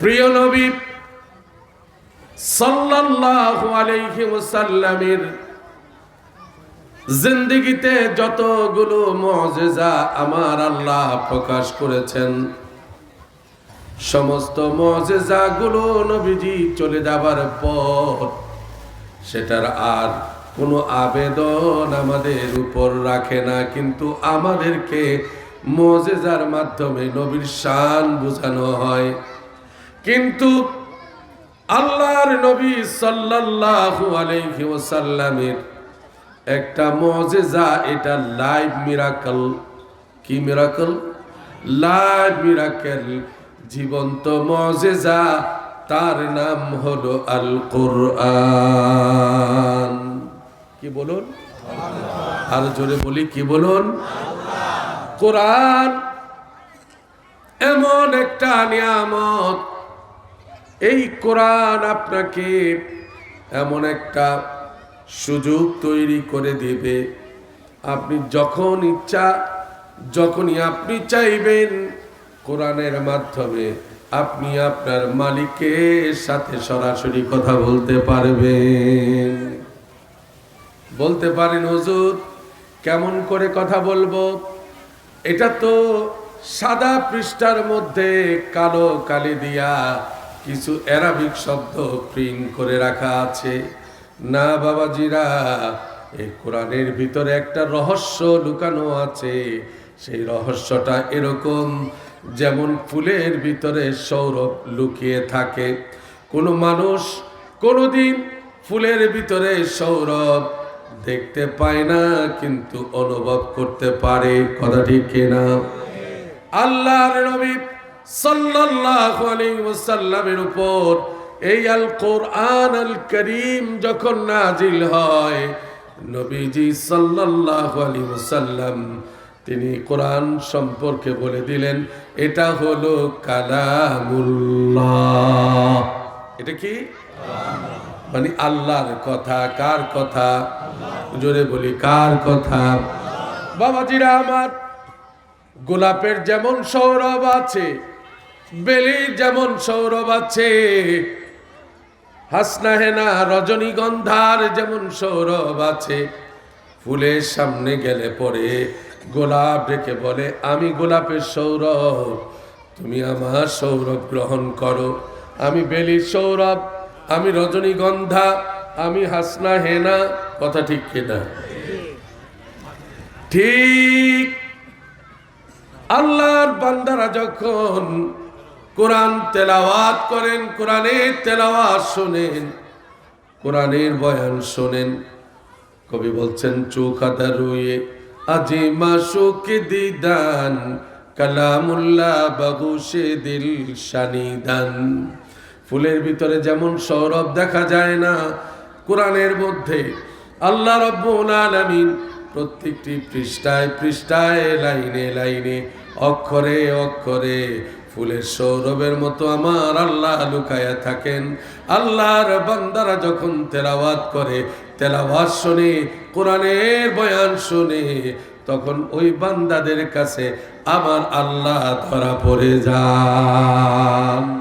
প্রিয় নবী, সাল্লাল্লাহু আলাইহি ওয়াসাল্লামের জিন্দেগিতে যতগুলো মুজিজা আমার আল্লাহ প্রকাশ করেছেন, সমস্ত মুজিজাগুলো নবীজি চলে যাবার পর সেটার আর কোনো আবেদন আমাদের উপর রাখে না, কিন্তু আমাদেরকে মজেজার মাধ্যমে নবীর শান বোঝানো হয়। কিন্তু আল্লাহর নবী সাল্লাল্লাহু আলাইহি ওয়াসাল্লামের একটা মজেজা, এটা লাইভ মিরাকল। কি মিরাকল? লাইভ মিরাকল, জীবন্ত মজেজা, তার নাম হলো আল কোরআন কি বলুন? আর জোরে বলি, কি বলুন? কোরআন এমন একটা নিয়ামত এই কোরআন আপনাকে এমন একটা সুযোগ তৈরি করে দেবে। আপনি যখন ইচ্ছা, যখনই আপনি চাইবেন কোরআনের মাধ্যমে, আপনি আপনার মালিকের সাথে সরাসরি কথা বলতে পারবেন। বলতে পারেন, হুজুর, কেমন করে কথা বলব? এটা তো সাদা পৃষ্ঠার মধ্যে কালো কালি দিয়া কিছু অ্যারাবিক শব্দ প্রিন্ট করে রাখা আছে। না বাবাজিরা এই কোরআনের ভিতরে একটা রহস্য লুকানো আছে। সেই রহস্যটা এরকম, যেমন ফুলের ভিতরে সৌরভ লুকিয়ে থাকে। কোনো মানুষ কোনোদিন ফুলের ভিতরে সৌরভ দেখতে পায় না, কিন্তু অনুভব করতে পারে। কথা ঠিক কিনা? আল্লাহর নবী সাল্লাল্লাহু আলাইহি ওয়াসাল্লামের উপর এই আল কোরআন আল করিম যখন নাজিল হয়, নবীজি সাল্লাল্লাহু আলাইহি ওয়াসাল্লাম তিনি কোরআন সম্পর্কে বলে দিলেন, এটা হলো কালামুল্লাহ। এটা কি? মানে আল্লাহর কথা, কার কথা? জোরে বলি, কার কথা? বাবাজিরা আমার, গোলাপের যেমন সৌরভ আছে বেলির যেমন সৌরভ আছে হাসনা হেনা রজনীগন্ধার যেমন সৌরভ আছে। ফুলের সামনে গেলে পরে গোলাপ ডেকে বলে, আমি গোলাপের সৌরভ, তুমি আমার সৌরভ গ্রহণ করো। আমি বেলির সৌরভ, আমি রজনীগন্ধা, আমি হাসনা হেনা কথা ঠিক কিনা ঠিক। আল্লাহর বান্দারা যখন কোরআন তেলাওয়াত করেন, কোরআনের তেলাওয়াত শোনেন, কোরআনের বয়ান শোনেন। কবি বলছেন চৌখাদা রুয়ে আজি মাসুক দিদান, কালামুল্লাহ বাগুসে দিল শানিদান। ফুলের ভিতরে যেমন সৌরভ দেখা যায় না, কোরআনের মধ্যে আল্লাহ রব্বুল আলামিন প্রত্যেকটি পৃষ্ঠায় পৃষ্ঠায় লাইনে লাইনে অক্ষরে অক্ষরে ফুলের সৌরভের মতো আমার আল্লাহ লুকায়া থাকেন। আল্লাহর বান্দারা যখন তেলাওয়াত করে, তেলাওয়াত শুনে, কোরআনের বয়ান শুনে, তখন ওই বান্দাদের কাছে আমার আল্লাহ ধরা পড়ে যান।